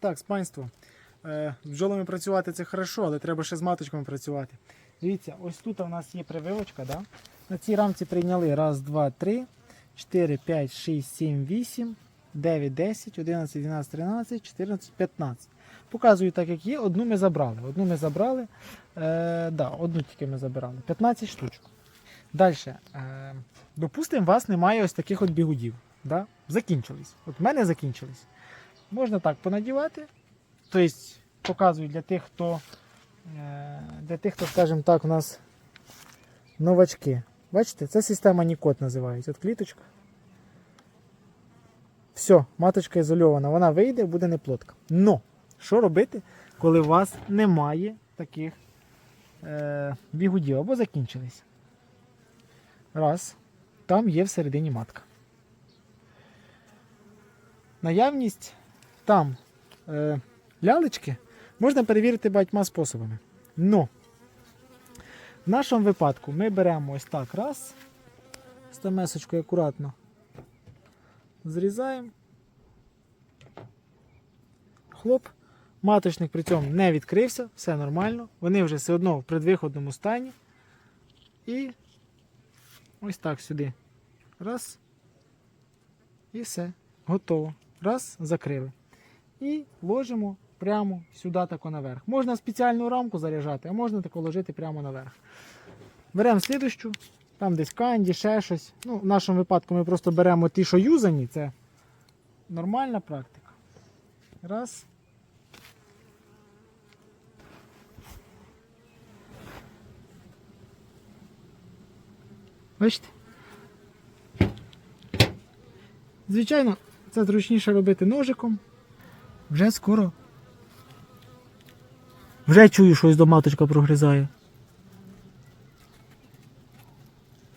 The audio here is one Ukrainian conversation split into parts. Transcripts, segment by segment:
Так, з панство. Е, бджолами працювати це хорошо, але треба ще з маточками працювати. Дивіться, ось тут у нас є прививочка. Да? На цій рамці прийняли раз, два, три, 4, 5, 6, 7, 8, 9, 10, 11, 12, 13, 14, 15. Показую так, як є. Одну ми забрали. Одну ми забрали. Е, да, одну тільки ми забирали. 15 штучок. Далі. Е, допустимо, у вас немає ось таких от бігудів. Да? Закінчились. От в мене закінчились. Можна так понадівати. Тобто, показую для тих, хто, е, для тих, хто, скажімо так, у нас новачки. Бачите, це система Нікот називається. От кліточка. Все, маточка ізольована, вона вийде, буде неплотка. Но, що робити, коли у вас немає таких е, бігудів або закінчились? Раз. Там є всередині матка. Наявність там е, лялечки можна перевірити багатьма способами. Но в нашому випадку ми беремо ось так раз, стамесочкою акуратно зрізаємо. Хлоп. Маточник при цьому не відкрився, все нормально. Вони вже все одно в предвиходному стані. І ось так сюди. Раз. І все. Готово. Раз, закрили. І ложимо прямо сюди тако наверх. Можна спеціальну рамку заряджати, а можна тако ложити прямо наверх. Беремо слідущу, там десь канді, ще щось. Ну, в нашому випадку ми просто беремо ті, що юзані, це нормальна практика. Раз. Бачите? Звичайно, це зручніше робити ножиком. Вже скоро. Вже чую, щось до маточка прогризає.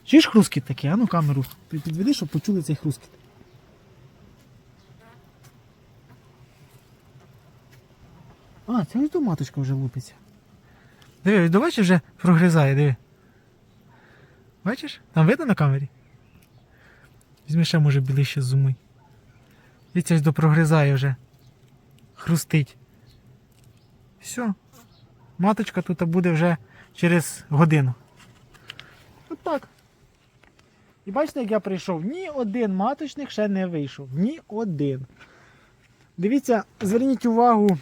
Чуєш хрускіт такий, а ну камеру підведи, щоб почули цей хрускіт. А, це ось до маточка вже лупиться. Диви, до бачиш, вже прогризає, диви. Бачиш? Там видно на камері? Візьми ще, може, ближче зумий. Дивіться, ось допрогризає вже. Хрустить. Все. Маточка тут буде вже через годину. От так. І бачите, як я прийшов? Ні один маточник ще не вийшов. Ні один. Дивіться, зверніть увагу.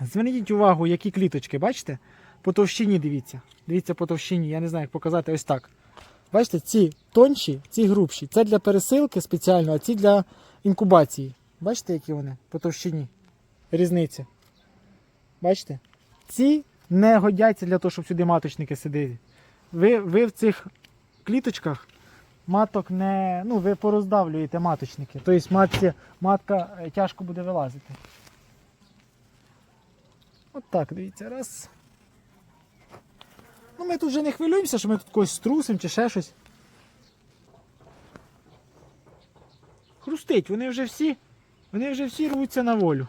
Зверніть увагу, які кліточки, бачите? По товщині дивіться. Дивіться по товщині, я не знаю, як показати ось так. Бачите, ці тонші, ці грубші. Це для пересилки спеціально, а ці для інкубації. Бачите, які вони по товщині? Різниця. Бачите? Ці не годяться для того, щоб сюди маточники сиділи. Ви, ви в цих кліточках маток не. Ну, ви пороздавлюєте маточники. Тобто матці, матка е, тяжко буде вилазити. От так, дивіться, раз. Ну, ми тут вже не хвилюємося, що ми тут когось струсимо чи ще щось. Хрустить, вони вже всі, вони вже всі рвуться на волю.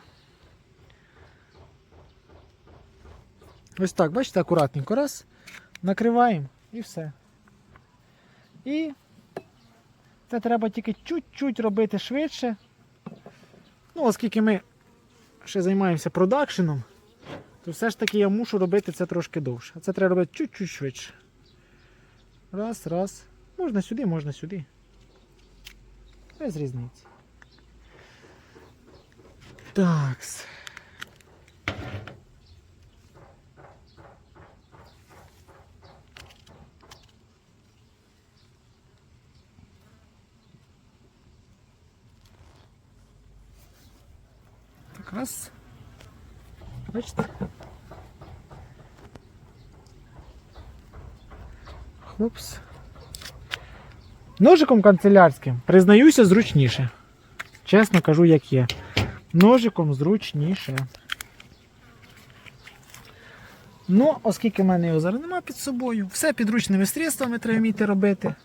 Ось так, бачите, акуратненько. Раз, накриваємо і все. І це треба тільки чуть-чуть робити швидше. Ну, оскільки ми ще займаємося продакшеном, то все ж таки я мушу робити це трошки довше. А це треба робити чуть-чуть швидше. Раз, раз. Можна сюди, можна сюди. Без різниці. Такс. Так, раз. Бачите? Хлопс. Ножиком канцелярським, признаюся, зручніше. Чесно кажу, як є. Ножиком зручніше. Ну, оскільки в мене його зараз нема під собою, все підручними средствами треба вміти робити.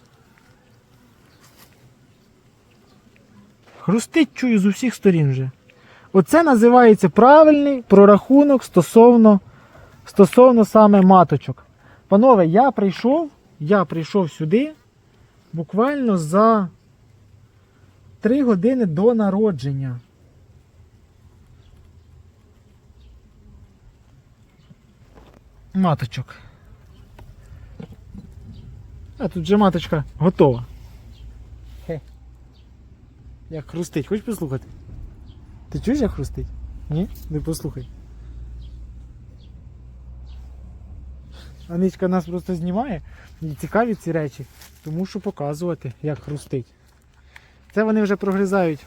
Хрустить чую з усіх сторін вже. Оце називається правильний прорахунок стосовно, стосовно саме маточок. Панове, я прийшов, я прийшов сюди буквально за 3 години до народження. Маточок. А тут вже маточка готова. Хе. Як хрустить, хочеш послухати? Ти чуєш, як хрустить? Ні? Не послухай. Аничка нас просто знімає. Їй цікаві ці речі, тому що показувати, як хрустить. Це вони вже прогризають.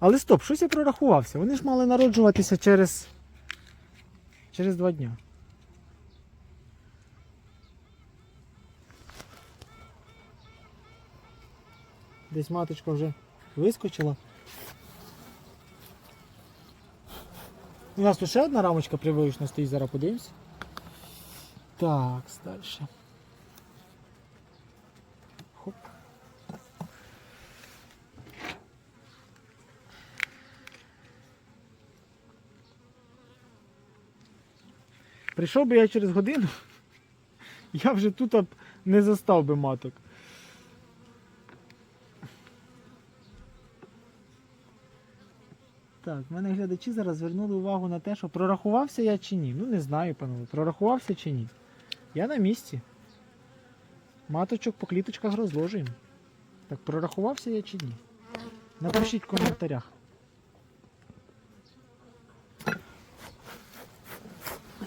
Але стоп, щось я прорахувався. Вони ж мали народжуватися через. Через два дня. Десь маточка вже вискочила. У нас тут ще одна рамочка прививочна стоїть, зараз подивимось. Так, далі. Прийшов би я через годину, я вже тут не застав би маток. Так, в мене глядачі зараз звернули увагу на те, що прорахувався я чи ні. Ну не знаю, панове, прорахувався чи ні. Я на місці. Маточок по кліточках розложуємо. Так, прорахувався я чи ні? Напишіть в коментарях. Ось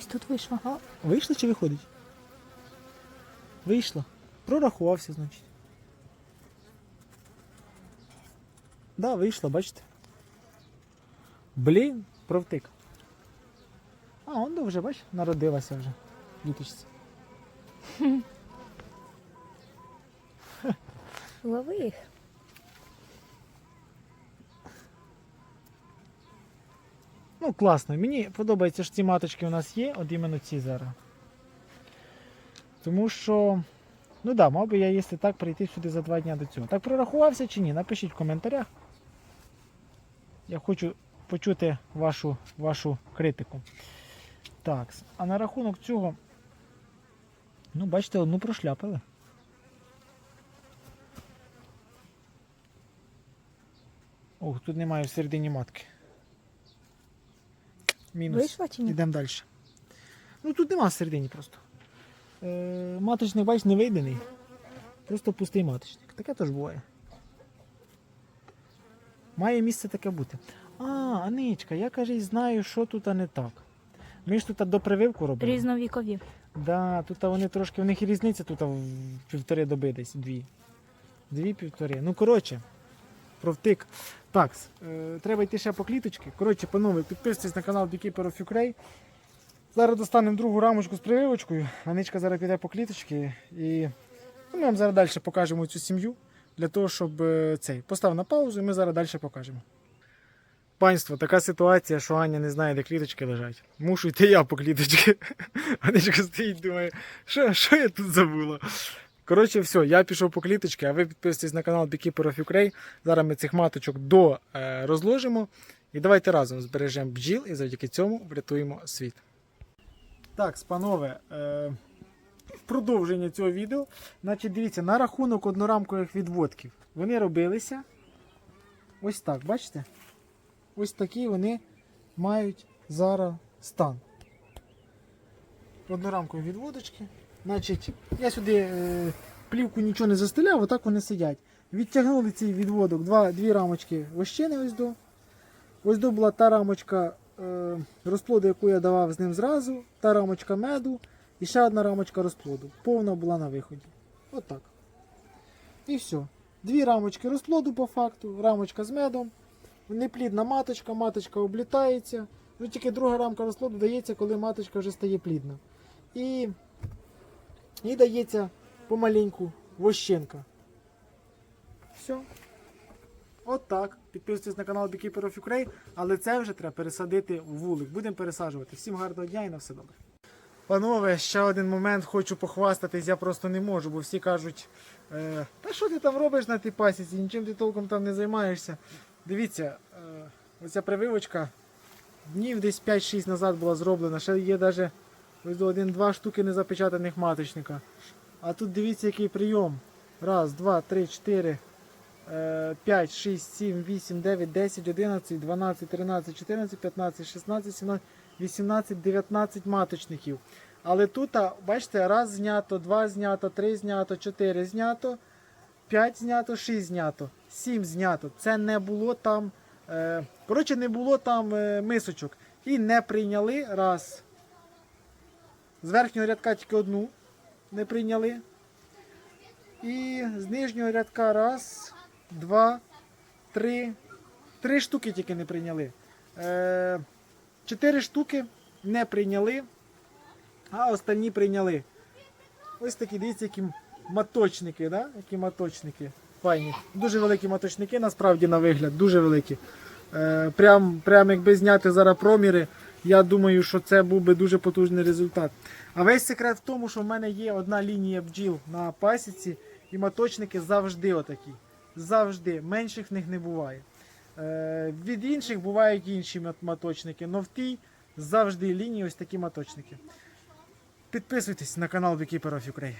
тут вийшло. А, вийшло чи виходить? Вийшло. Прорахувався, значить. Да, вийшло, бачите. Блін, провтик. А, он вже, бач, народилася вже. Літочці. Лови їх. Ну, класно. Мені подобається, що ці маточки у нас є, от іменно ці зараз. Тому що, ну да, мав би я, якщо так, прийти сюди за два дні до цього. Так прорахувався чи ні? Напишіть в коментарях. Я хочу почути вашу, вашу критику. Так, а на рахунок цього, ну, бачите, одну прошляпили. Ох, тут немає в середині матки. Мінус. Вийшла чи ні? Йдемо далі. Ну тут нема всередині просто. Е, маточник, бач, не вийдений. Просто пустий маточник. Таке теж буває. Має місце таке бути. А, Аничка, я каже, знаю, що тут не так. Ми ж тут до прививку робили. Різновікові. Да, тут вони трошки, у них і різниця тут в півтори доби десь, дві. Дві півтори. Ну, коротше, провтик. Так, е, треба йти ще по кліточки. Коротше, панове, підписуйтесь на канал Beekeeper of Ukraine. Зараз достанемо другу рамочку з прививочкою. Аничка зараз піде по кліточки і ну, ми вам зараз далі покажемо цю сім'ю для того, щоб е, цей постав на паузу і ми зараз далі покажемо. Панство, така ситуація, що Аня не знає, де кліточки лежать. Мушу йти я по кліточки. Анечка стоїть, думає, що, що я тут забула. Коротше, все, я пішов по кліточки, а ви підписуйтесь на канал Beekeeper of Ukraine. Зараз ми цих маточок до е, розложимо. І давайте разом збережемо бджіл і завдяки цьому врятуємо світ. Так, панове, е, продовження цього відео. Значить, дивіться, на рахунок однорамкових відводків. Вони робилися. Ось так, бачите? Ось такі вони мають зараз стан. Однорамкові відводочки. Значить, я сюди е, плівку нічого не застеляв, отак вони сидять. Відтягнули цей відводок, два, дві рамочки вощини ось до. Ось до була та рамочка е, розплоду, яку я давав з ним зразу, та рамочка меду і ще одна рамочка розплоду. Повна була на виході. Отак. І все. Дві рамочки розплоду по факту, рамочка з медом. Неплідна маточка, маточка облітається. Ну тільки друга рамка розплоду дається, коли маточка вже стає плідна. І, і дається помаленьку вощенка. Все. От так. Підписуйтесь на канал Beekeeper of Ukraine, але це вже треба пересадити в вулик. Будемо пересаджувати. Всім гарного дня і на все добре. Панове, ще один момент хочу похвастатись, я просто не можу, бо всі кажуть, е, та що ти там робиш на тій пасіці, нічим ти толком там не займаєшся. Дивіться, е, оця прививочка днів десь 5-6 назад була зроблена, ще є навіть ось один-два штуки незапечатаних маточника. А тут дивіться, який прийом. Раз, два, три, чотири. 5, 6, 7, 8, 9, 10, 11, 12, 13, 14, 15, 16, 17, 18-19 маточників. Але тут, бачите, раз знято, два знято, три знято, чотири знято, п'ять знято, шість знято, сім знято. Це не було там. Е, коротше, не було там е, мисочок. І не прийняли раз. З верхнього рядка тільки одну не прийняли. І з нижнього рядка раз, два, три. Три штуки тільки не прийняли. Е, чотири штуки не прийняли, а останні прийняли. Ось такі, дивіться, які маточники, да? які маточники. Файні. Дуже великі маточники, насправді, на вигляд, дуже великі. Е, прям, прям якби зняти зараз проміри, я думаю, що це був би дуже потужний результат. А весь секрет в тому, що в мене є одна лінія бджіл на пасіці, і маточники завжди отакі. Завжди. Менших в них не буває. Е, від інших бувають інші маточники, але в тій завжди лінії ось такі маточники. Підписуйтесь на канал Beekeeper of.